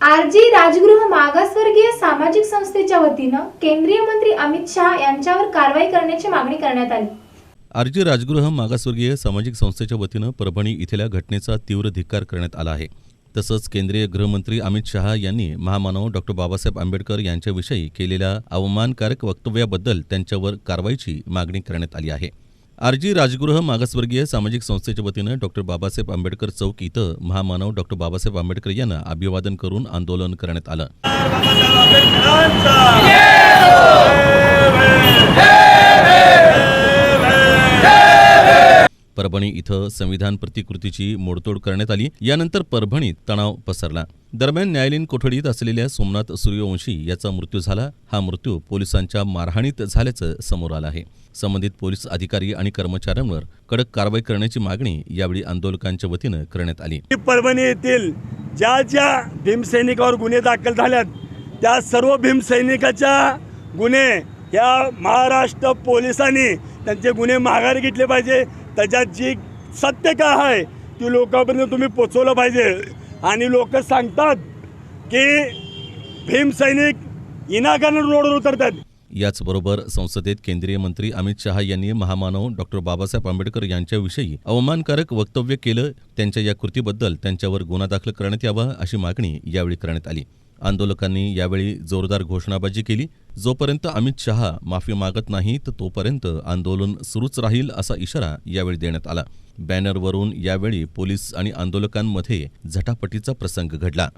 RG Rajgriha मागासवर्गीय सामाजिक संस्थेच्या वतीनं केंद्रीय मंत्री अमित शहा यांच्यावर कारवाई करण्याची मागणी करण्यात आली. आरजी राजगृह मागासवर्गीय सामाजिक संस्थेच्या वतीनं परभणी इथल्या घटनेचा तीव्र धिक्कार करण्यात आला आहे. तसंच केंद्रीय गृहमंत्री अमित शहा यांनी महामानव डॉक्टर बाबासाहेब आंबेडकर यांच्याविषयी केलेल्या अवमानकारक वक्तव्याबद्दल त्यांच्यावर कारवाईची मागणी करण्यात आली आहे. आरजी राजगृह मागासवर्गीय सामाजिक संस्थेच्या वतीनं डॉक्टर बाबासाहेब आंबेडकर चौक इथं महामानव डॉक्टर बाबासाहेब आंबेडकर यांना अभिवादन करून आंदोलन करण्यात आलं. परभणी इथं संविधान प्रतिकृतीची मोडतोड करण्यात आली. यानंतर परभणीत तणाव पसरला. दरम्यान न्यायालयीन कोठडीत असलेल्या सोमनाथ सूर्यवंशी याचा मृत्यू झाला. हा मृत्यू पोलिसांच्या मारहाणीत झाल्याचं समोर आलं आहे. संबंधित पोलीस अधिकारी आणि कर्मचाऱ्यांवर कडक कारवाई करण्याची मागणी यावेळी आंदोलकांच्या वतीनं करण्यात आली. परभणी येथील ज्या ज्या भीमसैनिकावर गुन्हे दाखल झाल्यात त्या सर्व भीमसैनिकाच्या गुन्हे या महाराष्ट्र पोलिसांनी त्यांचे गुन्हे माघारी घेतले पाहिजे. त्याच्यात जी सत्य काय आहे ती लोकांपर्यंत तुम्ही पोचवलं पाहिजे. आणि लोक सांगतात की भीमसैनिक इनाकारण रोडवर उतरतात. याचबरोबर संसदेत केंद्रीय मंत्री अमित शहा यांनी महामानव डॉक्टर बाबासाहेब आंबेडकर यांच्याविषयी अवमानकारक वक्तव्य केलं. त्यांच्या या कृतीबद्दल त्यांच्यावर गुन्हा दाखल करण्यात यावा अशी मागणी यावेळी करण्यात आली. आंदोलकांनी यावेळी जोरदार घोषणाबाजी केली. जोपर्यंत अमित शहा माफी मागत नाहीत तोपर्यंत आंदोलन सुरूच राहील असा इशारा यावेळी देण्यात आला. बॅनरवरून यावेळी पोलीस आणि आंदोलकांमध्ये झटापटीचा प्रसंग घडला.